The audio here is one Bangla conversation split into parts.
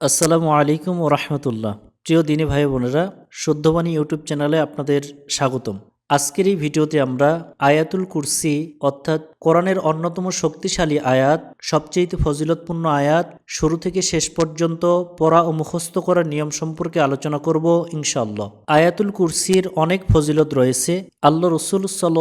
আসসালামু আলাইকুম ও রহমতুল্লাহ। প্রিয় দিনী ভাই বোনেরা, শুদ্ধবাণী ইউটিউব চ্যানেলে আপনাদের স্বাগতম। আজকের এই ভিডিওতে আমরা আয়াতুল কুরসি, অর্থাৎ কোরআনের অন্যতম শক্তিশালী আয়াত সবচেয়ে ফজিলতপূর্ণ আয়াত, শুরু থেকে শেষ পর্যন্ত পড়া ও মুখস্থ করার নিয়ম সম্পর্কে আলোচনা করব ইনশাআল্লাহ। আয়াতুল কুরসির অনেক ফজিলত রয়েছে। আল্লাহ রসুল সাল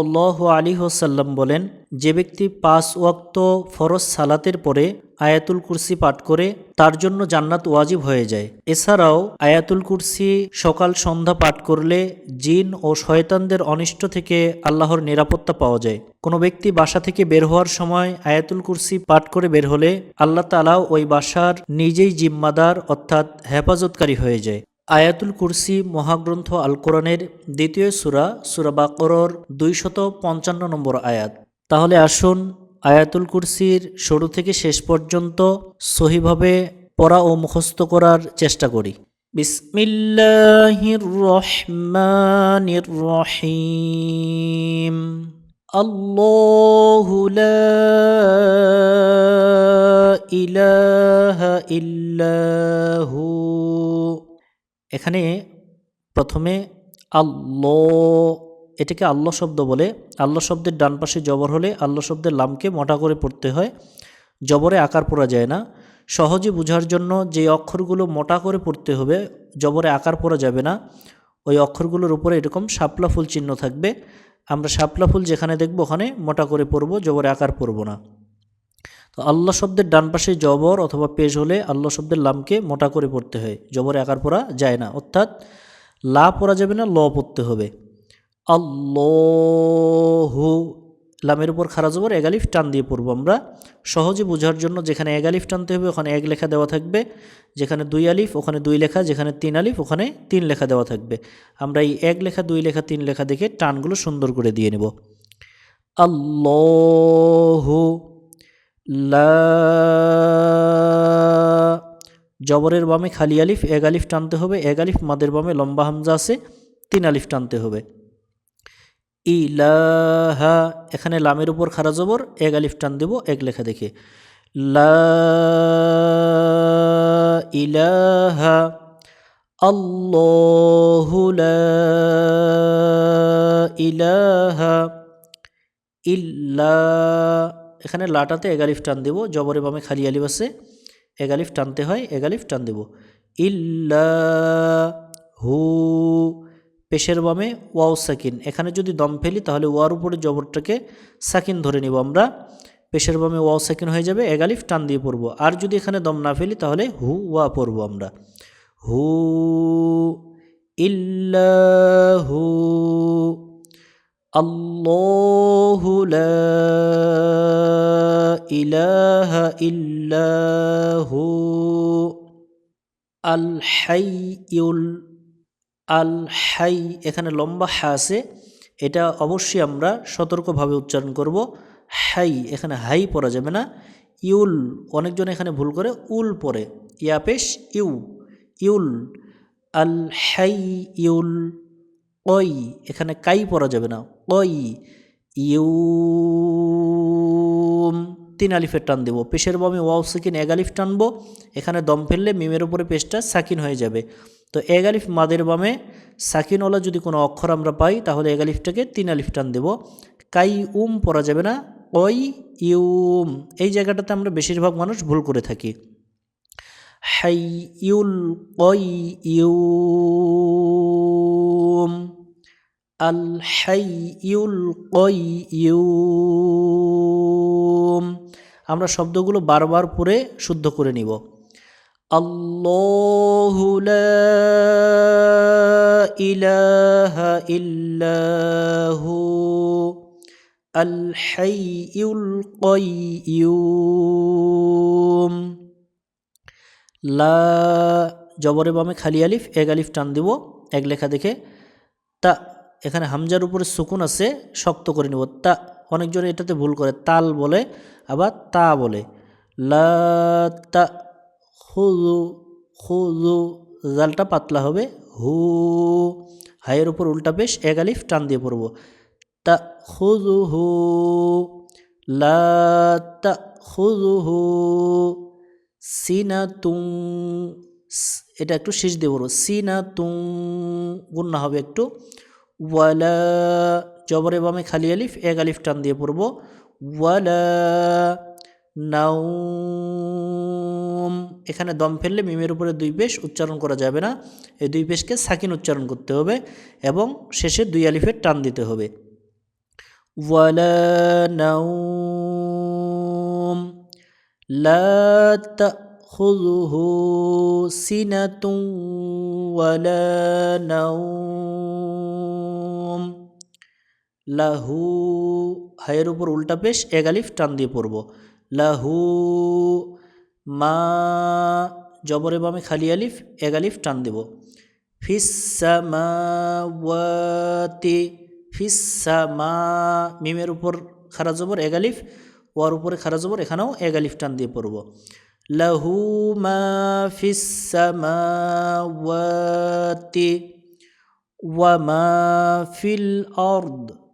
আলী হোসাল্লাম বলেন যে ব্যক্তি পাঁচ ওয়াক্ত ফরজ সালাতের পরে আয়াতুল কুরসি পাঠ করে, তার জন্য জান্নাত ওয়াজিব হয়ে যায়। এছাড়াও, আয়াতুল কুরসি সকাল সন্ধ্যা পাঠ করলে জিন ও শয়তানদের অনিষ্ট থেকে আল্লাহর নিরাপত্তা পাওয়া যায়। কোনো ব্যক্তি বাসা থেকে বের হওয়ার সময় আয়াতুল কুরসি পাঠ করে বের হলে আল্লাহ তালাও ওই বাসার নিজেই জিম্মাদার অর্থাৎ হেফাজতকারী হয়ে যায়। আয়াতুল কুরসি মহাগ্রন্থ আল কোরআনের দ্বিতীয় সুরা সুরা বাকরর দুইশত পঞ্চান্ন নম্বর আয়াত। তাহলে আসুন আয়াতুল কুরসির শুরু থেকে শেষ পর্যন্ত সহিভাবে পড়া ও মুখস্থ করার চেষ্টা করি। রহিম। আল্লাহু লা ইলাহা ইল্লাহু এখানে প্রথমে আল্লাহ এটাকে আল্লাহ শব্দ বলে। আল্লাহ শব্দের ডান পাশে জবর হলে আল্লাহ শব্দের লামকে মোটা করে পড়তে হয়। জবরে আকার পড়া যায় না। সহজে বোঝার জন্য যে অক্ষরগুলো মোটা করে পড়তে হবে, জবরে আকার পড়া যাবে না। ওই অক্ষরগুলোর উপরে এরকম শাপলা ফুল চিহ্ন থাকবে। আমরা শাপলা ফুল যেখানে দেখব ওখানে মোটা করে পড়ব, জবরে আকার পড়ব না। তো আল্লাহ শব্দের ডান পাশে জবর অথবা পেশ হলে আল্লাহ শব্দের লামকে মোটা করে পড়তে হয়। জবরে আকার পড়া যায় না। অর্থাৎ লা পড়া যাবে না, ল পড়তে হবে। আল্লাহু, লামের উপর খারা জবর এগালিফ টান দিয়ে পড়ব আমরা। সহজে বোঝার জন্য যেখানে এগালিফ টানতে হবে, ওখানে এক লেখা দেওয়া থাকবে। যেখানে দুই আলিফ, ওখানে দুই লেখা, যেখানে তিন আলিফ, ওখানে তিন লেখা দেওয়া থাকবে। আমরা এই এক লেখা, দুই লেখা, তিন লেখা দেখে টানগুলো সুন্দর করে দিয়ে নেব। আল্লাহু, লা, জবরের বামে খালি আলিফ, এক টানতে হবে, এক আলিফ মাদের বামে লম্বা হামজা আছে, তিন আলিফ টানতে হবে। ইলাহা, এখানে লামের উপর খারা জবর, এক আলিফ টান দেব, এক লেখা দেখে। লা ইলাহা আল্লাহু লা ইলাহা ইল্লা। এখানে লাটাতে এগালিফ টান দেব, জবরে বামে খালি আলিফ আছে এগালিফ টানতে হয় এগালিফ টান দেব। ইল্লা হু পেশের বামে ওয়াও সাকিন। এখানে যদি দম ফেলি, তাহলে ওয়ার উপরে জবরটাকে সাকিন ধরে নিব আমরা। পেশের বামে ওয়াও সাকিন হয়ে যাবে এগালিফ টান দিয়ে পড়ব। আর যদি এখানে দম না ফেলি, তাহলে হু, ওয়া পড়ব আমরা। হু ইল্লাহু আল্লাহু লা ইলাহা ইল্লাহু আল হাইয়ুল আল হাই এখানে লম্বা হা আছে, এটা অবশ্যই আমরা সতর্কভাবে উচ্চারণ করব। হাই, এখানে হাই পড়া যাবে না। ইউল, অনেকজন এখানে ভুল করে, উল পরে ইয়াপেশ ইউ। ইউল, আল হাই, ইউল ওই এখানে কাই পড়া যাবে না। ওই ইউ তিন আলিফের টান দেবো। পেশের বমে ওয়াও সাকিন এক আলিফ টানবো। এখানে দম ফেললে মিমের উপরে পেশটা সাকিন হয়ে যাবে। তো এক আলিফ মাদের বামে সাকিনওয়ালা যদি কোনো অক্ষর আমরা পাই, তাহলে এক আলিফটাকে তিন আলিফ টান দেবো। কাই উম পড়া যাবে না ওই ইউম। এই জায়গাটাতে আমরা বেশিরভাগ মানুষ ভুল করে থাকি। হাই ইউল ওই ইউম। আল হাই ইউল ওই ইউম। আমরা শব্দগুলো বারবার পরে শুদ্ধ করে নিব। লা আল লা জবরে বামে খালি আলিফ, এক আলিফ টান দিব, এক লেখা দেখে, তা, এখানে হামজার উপরে সুকুন আছে, শক্ত করে নেব, তা অনেকজন এটাতে ভুল করে, তাল বলে, আবার তা বলে। লা তা খুজু খুজু জালটা পাতলা হবে, হু হাইয়ের উপর উল্টা পেশ এক আলিফ টান দিয়ে পড়ব। তা খুজু হু, লা তা খুজু হু সিনা তুং এটা একটু শেষ দিয়ে পড়ব। সিনা তু গুন্না হবে একটু। ওয়ালা জবরে বামে খালি আলিফ এক আলিফ টান দিয়ে পড়বো ওয়ালা নাউম এখানে দম ফেললে মিমের উপরে দুই পেশ উচ্চারণ করা যাবে না এই দুই পেশকে সাকিন উচ্চারণ করতে হবে এবং শেষে দুই আলিফের টান দিতে হবে ولا نوم لا تأخذه سنة ولا نوم লাহু, হায়ের উপর উল্টা পেশ এগালিফ টান দিয়ে পড়ব। লাহু, মা, জবরে বামে খালি আলিফ এগালিফ টান দেব। ফিসামাওয়াতি ফিসামা মিমের উপর খারা জবর এগালিফ ওয়ার উপরে খারা জবর, এখানেও এগালিফ টান দিয়ে পড়ব। লাহু, মা ফিসামাওয়াতি ওয়ামা ফিল অর্দ।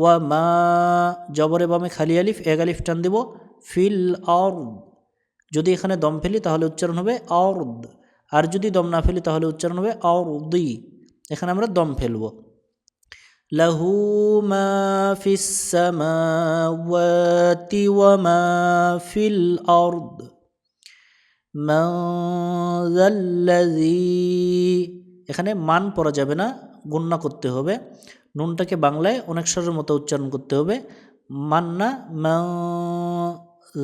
ওয়ামা জবরে বামে খালি আলিফ, এক আলিফ টান দেব, ফিল অর্দ যদি এখানে দম ফেলি তাহলে উচ্চারণ হবে অর্দ আর যদি দম না ফেলি তাহলে উচ্চারণ হবে অর্দি এখানে আমরা দম ফেলব। লাহু মা ওয়া মা ফিল অর্দ এখানে মান পড়া যাবে না, গুণনা করতে হবে। নুনটাকে বাংলায় অনেক স্বরের মতো উচ্চারণ করতে হবে। মান্না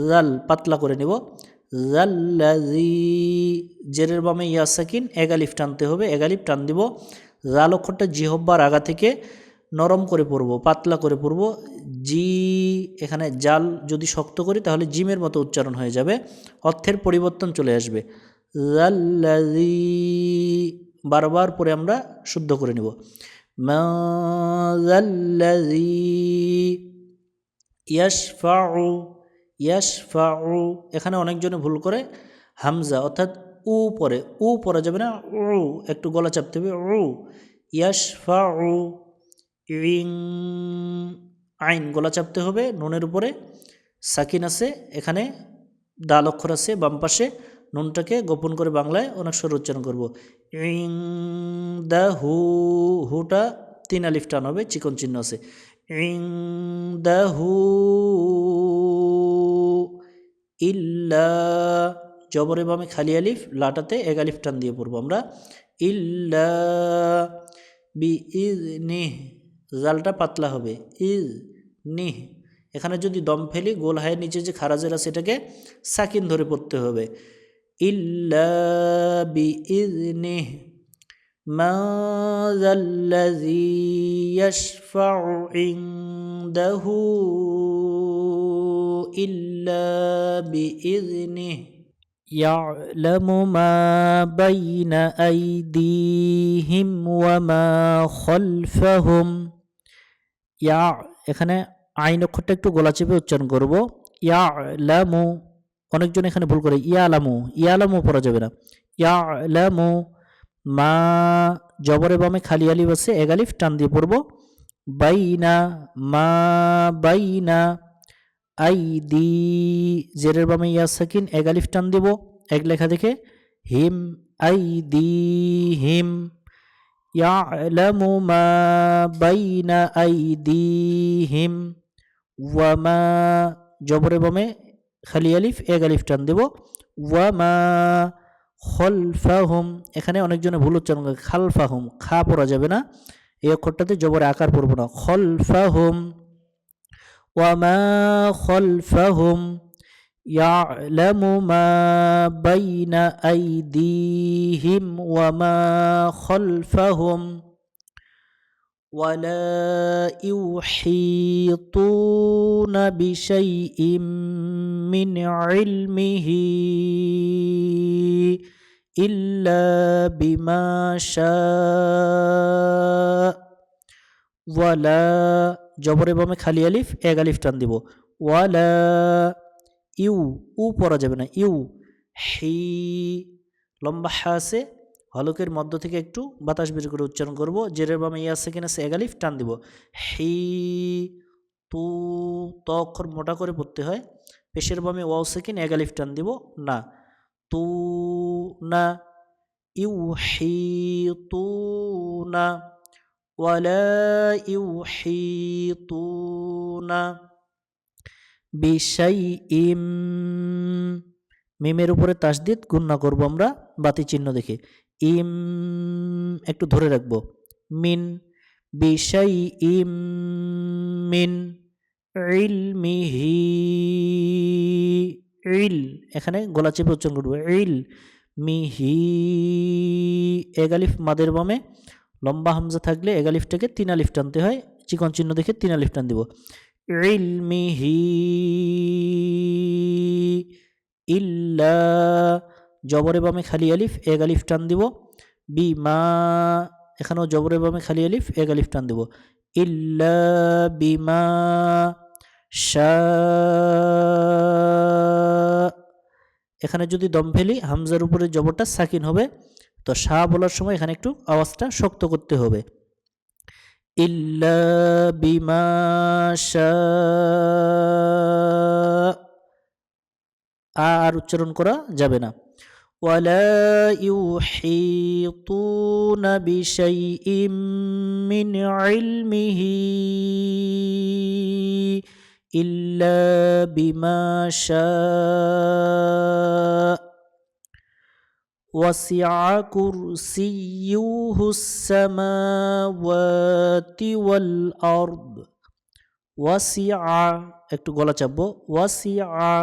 জাল পাতলা করে নিব। জাল্লাজি জেরের বামে ইয়াসাকিন এগালিফ টানতে হবে এগালিফ টান দিব। জাল অক্ষরটা জিহব্বার আগা থেকে নরম করে পড়ব, পাতলা করে পড়ব। জি এখানে জাল যদি শক্ত করি তাহলে জিমের মতো উচ্চারণ হয়ে যাবে, অর্থের পরিবর্তন চলে আসবে। জাল্লাজি বারবার পরে আমরা শুদ্ধ করে নিব। মাযাল্লাযী ইয়াশফাউ ইয়াশফাউ, এখানে অনেকজনে ভুল করে, হামজা, অর্থাৎ উ পরে, উ পরা যাবে না, উ, একটু গলা চাপতে হবে, উ, ইয়াশফাউ, ইং, আইন, গলা চাপতে হবে, নুনের উপরে, সাকিন আছে, এখানে দাল অক্ষর আছে, বাম পাশে নুনটাকে গোপন করে বাংলায় অনেক স্বর উচ্চারণ করব। ইং দা হু, হুটা তিন আলিফ টান হবে, চিকন চিহ্ন আছে। ইং দা হু, ইল্লা, জবরে বামে খালি আলিফ, লাটাতে এক আলিফ টান দিয়ে পড়ব আমরা। ইল্লা বি ইজ নিহ জালটা পাতলা হবে। ইজ নিহ এখানে যদি দম ফেলি, গোল হায়ের নিচে যে খারাজের আছে এটাকে সাকিন ধরে পড়তে হবে। ইল্লা বি ইজ নিহ من ذا الذي يشفع عنده إلا بإذنه يعلم ما بين أيديهم وما خلفهم ইয়া এখানে আইন অক্ষরটা একটু গলা চেপে উচ্চারণ করব ইয়া লামু অনেকজন এখানে ভুল করে ইয়ালামু ইয়ালামু পড়া যাবে না ইয়ালামু মা জবরে বামে খালি আলিফ আছে এক আলিফ টান দিয়ে পড়ব বাইনা মা বাইনা আই দি জেরের বামে ইয়া সাকিন এক আলিফ টান দিব এক লেখা দেখে হিম আই দি হিম يعلم ما بين أيديهم وما জবরে বামে খালি আলিফ এক আলিফ টান দেব ওয়ামা খলফাহুম এখানে অনেকজনে ভুল উচ্চারণ করে খালফাহুম খা পড়া যাবে না এই অক্ষরটাতে জবরে আকার পড়বো না খলফাহুম ওয়ামা খলফাহুম يعلم ما بين أيديهم وما خلفهم ولا يحيطون بشيء من علمه إلا بما شاء ولا জবরে বামে খালি আলিফ এক আলিফ টান দিব ওয়ালা ইউ উ পড়া যাবে না ইউ হি লম্বা হা আছে হলকের মধ্য থেকে একটু বাতাস বের করে উচ্চারণ করব জেরের বামে ইয়া সেকেন্ড আছে এগালিফ টান দিব হি তু ত অক্ষর মোটা করে পড়তে হয় পেশের বামে ওয়াও সেকেন্ড এগালিফ টান দিব, না। তু না ইউ হি তু না ইউ হি তু না বিশাই ইম মিমের উপরে তাসদিদ, গুণনা করব আমরা, বাতি চিহ্ন দেখে। ইম, একটু ধরে রাখব। মিন বিষাই ইম মিন। ইলমিহি ইল, এখানে গলা চেপে উচ্চারণ করব ইল মিহি এগালিফ মাদের বামে লম্বা হামজা থাকলে এগালিফটাকে তিন আলিফ টানতে হয়। চিকন চিহ্ন দেখে তিন আলিফ টান দিব। ইলমিহি ইল্লা জবরে বামে খালি আলিফ, এক টান দিব। বিমা এখানেও জবরে বামে খালি আলিফ, এক টান দিব। ইল্লা বিমা শা এখানে যদি দম ফেলি হামজার উপরে জবরটা সাকিন হবে তো শাহ বলার সময় এখানে একটু আওয়াজটা শক্ত করতে হবে ইল্লা বিমা শা আ আর উচ্চারণ করা যাবে না ولا يحيطون بشيء من علمه إلا بما شاء وسع كرسيه السماوات والأرض وسع একটু গলা চাপবো ওয়াসিআ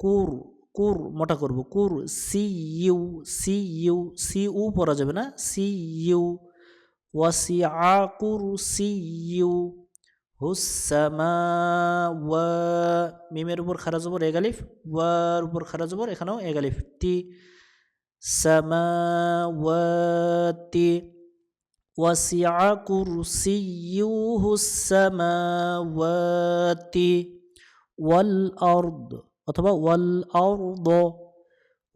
কুর কুর মোটা করব কুর সি ইউ সি ইউ সি উ পড়া যাবে না সি ইউ ওয়াসি আ কুর সি ইউ হুসামা ওয়া মিমের উপর খারা জবর এগালিফ ওয়ার উপর খারা জবর এখানেও এগালিফ তি সামাওয়াতি وسع كرسيه السماوات والأرض অথবা ওয়াল আউর দ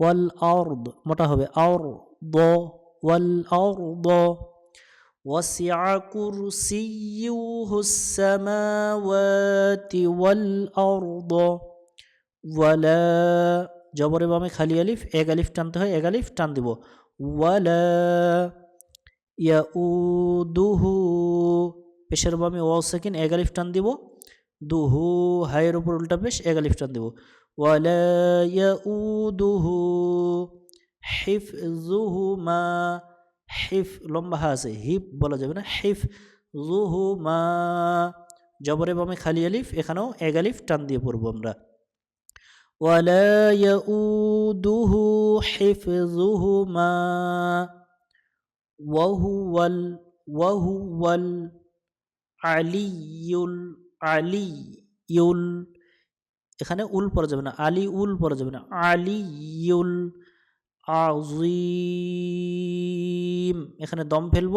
ওয়াল আউর মোটা হবে আউর দ ওয়াল আউর দ وسع كرسيه السماوات والأرض ولا জবরে বামে খালি আলিফ এক আলিফ টানতে হয় এক আলিফ টান দিব ওয়ালা ইয়াউদুহু পেশের বামে ওয়াও সেকেন্ড এক আলিফ টান দিব দুহু হায়ের উপর উল্টা পেশ এক আলিফ টান দিব ওয়ালা ইয়াউদুহু হিফজুহুমা হিফ লম্বা হা আছে হিপ বলা যাবে না হিফ জুহুমা জবরে বামে খালি আলিফ এখানেও এক আলিফ টান দিয়ে পড়বো আমরা ولا يؤوده حفظهما وهو ال وهو العلي العلي এখানে উল পড়া যাবে না আলী উল পড়া যাবে না আলিউল আজিম এখানে দম ফেলব,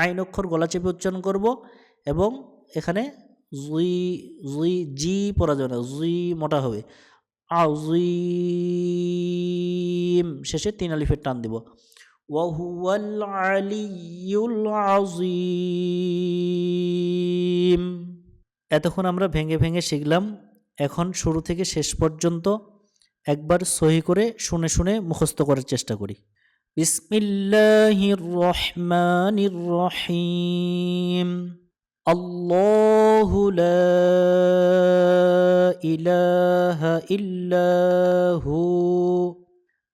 আইন অক্ষর গলা চেপে উচ্চারণ করব এবং এখানে জুই জুই জি পড়া যাবে না জুই মোটা হবে। আজিম শেষে তিন আলিফের টান দিব। এতক্ষণ আমরা ভেঙে ভেঙে শিখলাম, এখন শুরু থেকে শেষ পর্যন্ত একবার সহি করে শুনে শুনে মুখস্থ করার চেষ্টা করি। بسم الله الرحمن الرحيم. الله لا إله إلا هو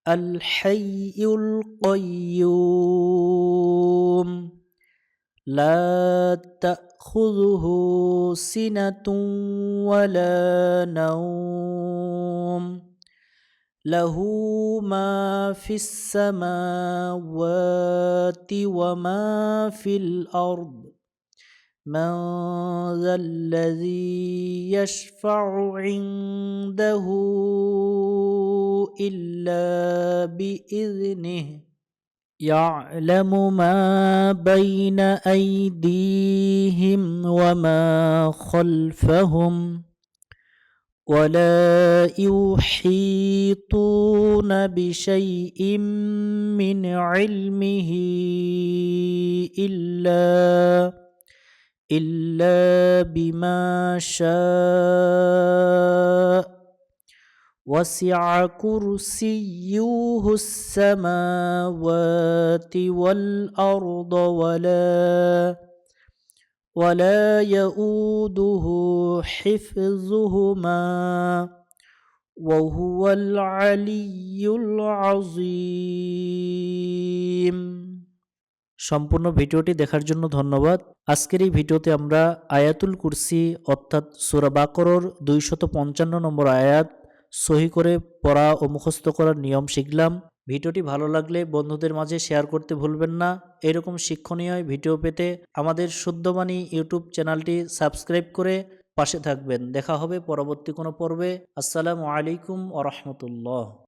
الحي القيوم. لا تأخذه سنة ولا نوم. له ما في السماوات وما في الأرض. من ذا الذي يشفع عنده إلا بإذنه. يعلم ما بين أيديهم وما خلفهم. ولا يحيطون بشيء من علمه إلا إلا بما شاء. وسع كرسيه السماوات والأرض ولا ولا يؤوده حفظهما وهو العلي العظيم সম্পূর্ণ ভিডিওটি দেখার জন্য ধন্যবাদ আজকের এই ভিডিওতে আমরা আয়াতুল কুরসি অর্থাৎ সুরা বাকরর দুইশত পঞ্চান্ন নম্বর আয়াত সহি করে পড়া ও মুখস্থ করার নিয়ম শিখলাম ভিডিওটি ভালো লাগলে বন্ধুদের মাঝে শেয়ার করতে ভুলবেন না। এরকম শিক্ষণীয় ভিডিও পেতে আমাদের শুদ্ধবাণী ইউটিউব চ্যানেলটি সাবস্ক্রাইব করে পাশে থাকবেন। দেখা হবে পরবর্তী কোনো পর্বে। আসসালামু আলাইকুম আ রহমতুল্লাহ।